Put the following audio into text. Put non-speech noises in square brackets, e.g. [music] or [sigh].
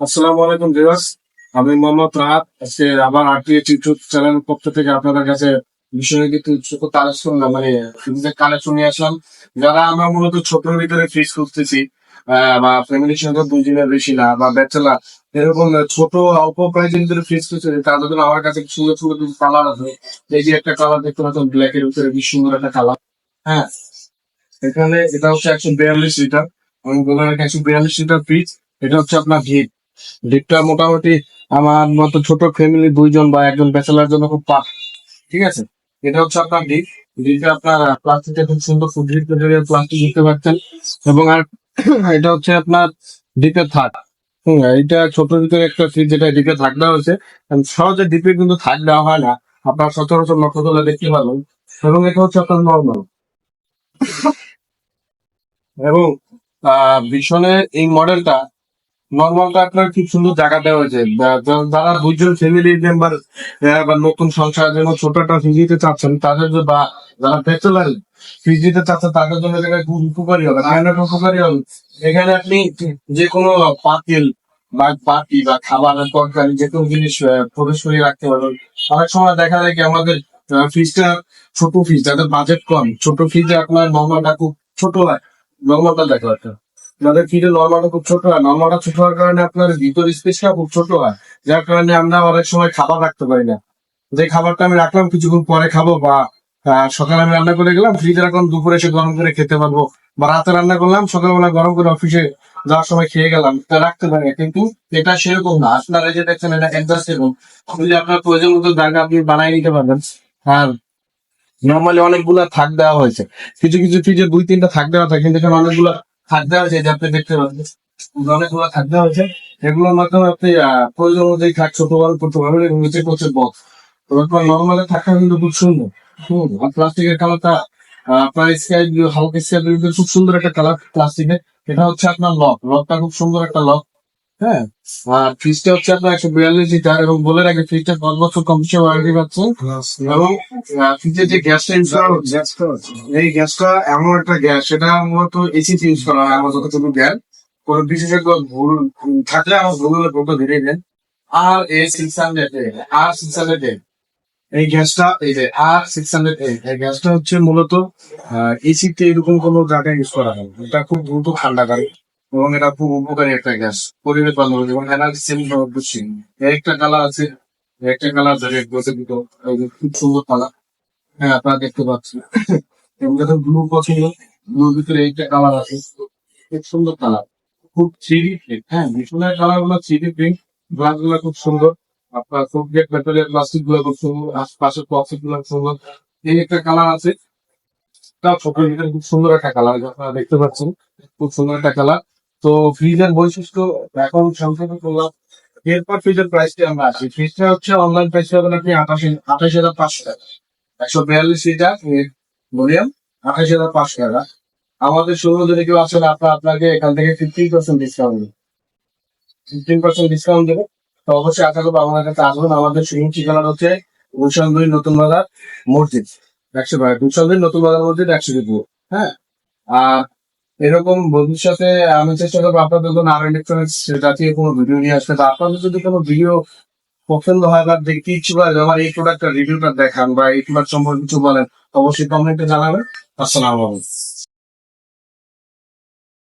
আসসালামু আলাইকুম দিবাস আমি মোহাম্মদ রাহাত আজকে আবার আরটিএচ ইউটিউব চ্যানেল পক্ষ থেকে আপনাদের কাছে বিষয়ে কিছু ছোট কালেকশন মানে কালেকশন নিয়ে আসলাম। যারা আমরা মূলত ছোটর ভিতরে ফ্রিজ খুঁজতেছি বা ফ্যামিলির সঙ্গে দুই দিনের বেশি না, বা ব্যাচেলার এরকম ছোট অল্প প্রাইজের ভিতরে ফ্রিজ খুঁজতেছি, তাদের জন্য আমার কাছে সুন্দর সুন্দর কিছু কালার আছে। এই যে একটা কালার দেখতে পাচ্ছেন ব্ল্যাক এর ভিতরে বেশ সুন্দর একটা কালার হ্যাঁ এখানে এটা হচ্ছে একশো বিয়াল্লিশ লিটার আমি বললাম একশো বিয়াল্লিশ লিটার ফ্রিজ এটা হচ্ছে আপনার ভিট ভিটটা মোটামুটি আমার মতো ছোট ফ্যামিলি দুইজন বা একজন ব্যাচেলার জন্য খুব পার ঠিক আছে? এটা হচ্ছে আপনার ডিপ ডিপে আপনার প্লাস্টিকটা খুব সুন্দর ফুড গ্রিড প্লাস্টিক দিতে পারছেন এবং আর [clears throat] এটা হচ্ছে আপনার ডিপের থাক এটা ছোট ভিতরে একটা সিট যেটা ডিপে থাক দেওয়া হয়েছে। সহজে ডিপে কিন্তু থাক দেওয়া হয় না। আপনার সচরাচর লক্ষ্য করলে দেখতে পাবেন। এবং এটা হচ্ছে আপনার নর্মাল [laughs] এবং ভীষণের এই মডেলটা নর্মালটা আপনার খুব সুন্দর জায়গা দেওয়া হয়েছে। যারা দুইজন ফ্যামিলি মেম্বার বা নতুন সংসার যেন ছোট একটা ফ্রিজ দিতে চাচ্ছেন, তাদের জন্য বা যারা ব্যাচেলার ফ্রিজ দিতে চাচ্ছেন, তাদের জন্য খুব উপকারী হবে। কেন এটা উপকারী হবে। এখানে আপনি যে কোনো পাতিল বা বাটি বা খাবারের তরকারি যে কোনো জিনিস প্রবেশ করিয়ে রাখতে পারবেন। অনেক সময় দেখা যায় কি, আমাদের ফ্রিজটা ছোট ফ্রিজ যাদের বাজেট কম, ছোট ফ্রিজে আপনার নর্মালটা খুব ছোট হয়। নর্মালটা দেখা একটা। যাদের ফিডে নর্মালটা খুব ছোট হয় নর্মালটা ছোট হওয়ার কারণে আপনার ভিতর স্পেসটা খুব ছোট হয়। যার কারণে আমরা অনেক সময় খাবার রাখতে পারি না। যে খাবারটা আমি রাখলাম, কিছুক্ষণ পরে খাব বা সকালে আমি রান্না করে গেলাম ফ্রিজে রাখলাম, দুপুরে এসে গরম করে খেতে পারব। বা রাতে রান্না করলাম, সকালবেলা গরম করে অফিসে যাওয়ার সময় খেয়ে গেলাম, তা রাখতে পারি কিন্তু এটা সেরকম না। আপনারা যে দেখছেন, এটা অ্যাডজাস্টেবল যদি আপনার প্রয়োজন মতো জায়গা আপনি বানাই নিতে পারবেন। আর নর্মালি অনেকগুলা থাক দেওয়া হয়েছে। কিছু কিছু ফ্রিজে দুই, তিনটা থাক দেওয়া থাকে, কিন্তু এখানে অনেকগুলা থাক আছে হয়েছে যে আপনি দেখতে পাচ্ছেন অনেকগুলো খাদ্য হয়েছে এগুলোর মাধ্যমে আপনি প্রয়োজন অনুযায়ী থাক ছোট বড় করতে পারবেন এবং নিচে করছে বক্স তো নর্মালি থাকটা কিন্তু খুব সুন্দর। আর প্লাস্টিকের কালারটা আপনার স্কাই ব্লু হালকা স্কাই ব্লু খুব সুন্দর একটা কালার প্লাস্টিকের। এটা হচ্ছে আপনার লক। লকটা খুব সুন্দর একটা লক। হ্যাঁ। আর ফ্রিজটা হচ্ছে আপনার একশো বিয়াল্লিশ লিটার এবং বলে রাখি ফ্রিজটা পাঁচ বছর কম্পিউটার ওয়ারেন্টি পাচ্ছে এবং ফ্রিজের যে গ্যাসটা ইউজ করা হচ্ছে এই গ্যাসটা এমন একটা গ্যাস সেটা মূলত এসিতে ইউজ করা হয় আমার যতটুকু জ্ঞান। কোন বিশেষজ্ঞ ভুল থাকলে আমার ভুল হলে বলতে ধীরে দেন R A six hundred R six hundred এই গ্যাসটা এই যে আর সিক্স হান্ড্রেড এই গ্যাসটা হচ্ছে মূলত এসিতে এরকম কোনো জায়গায় ইউজ করা হয় এটা খুব দ্রুত ঠান্ডা করে। এবং এটা খুব উপকারী একটা গ্যাস। পরিবেশ বান্ধব এবং এনার্জি সেভিং বুঝছি একটা কালার আছে। একটা কালার ধরে বসে এই খুব সুন্দর কালার হ্যাঁ আপনারা দেখতে পাচ্ছেন। এবং যখন ব্লু পছন্দ ব্লুর ভিতরে এইটা কালার আছে। খুব সুন্দর কালার খুব থ্রি হ্যাঁ ভীষণের কালারগুলো থ্রি প্রিন্ট গ্লাসগুলো খুব সুন্দর। আপনার সোভিয়েট মেটেরিয়াল প্লাস্টিকগুলো খুব সুন্দর। আশপাশের প্লাস্টিকগুলো সুন্দর। এই একটা কালার আছে। তাও ছোটের ভিতরে খুব সুন্দর একটা কালার আপনারা দেখতে পাচ্ছেন। খুব সুন্দর একটা কালার তো ফ্রিজের বৈশিষ্ট্য এখন সংক্ষেপে করলাম এরপর ফ্রিজের প্রাইসটি আমরা আসি। ফ্রিজটা হচ্ছে অনলাইন প্রাইস পাবেন আপনি আঠাশ আঠাশ হাজার পাঁচশো টাকা। একশো বিয়াল্লিশ লিটার ভলিউম আঠাশ হাজার পাঁচশো টাকা। আমাদের শুরু যদি কেউ আসেন আপনার আপনাকে এখান থেকে ফিফটিন পার্সেন্ট ডিসকাউন্ট দেবে। ফিফটিন পার্সেন্ট ডিসকাউন্ট দেবে। তো অবশ্যই আশা করব আমাদের কাছে আসবেন। আমাদের শুরু ঠিকানা হচ্ছে গুলশান দুই নতুন বাজার মসজিদ। একশো গুলশান দুই নতুন বাজার মসজিদ একশো হ্যাঁ? আর এরকম ভবিষ্যতে আমি চেষ্টা করব আপনাদের জন্য আর ইলেকট্রনিক্স জাতীয় কোনো ভিডিও নিয়ে আসতে। বা আপনাদের যদি কোনো ভিডিও পছন্দ হয় বা দেখতে ইচ্ছু করে যে আমার এই প্রোডাক্টের রিভিউটা দেখান বা এই প্রোডাক্ট সম্পর্কে কিছু বলেন। অবশ্যই কমেন্টে জানাবেন। আসসালামু আলাইকুম।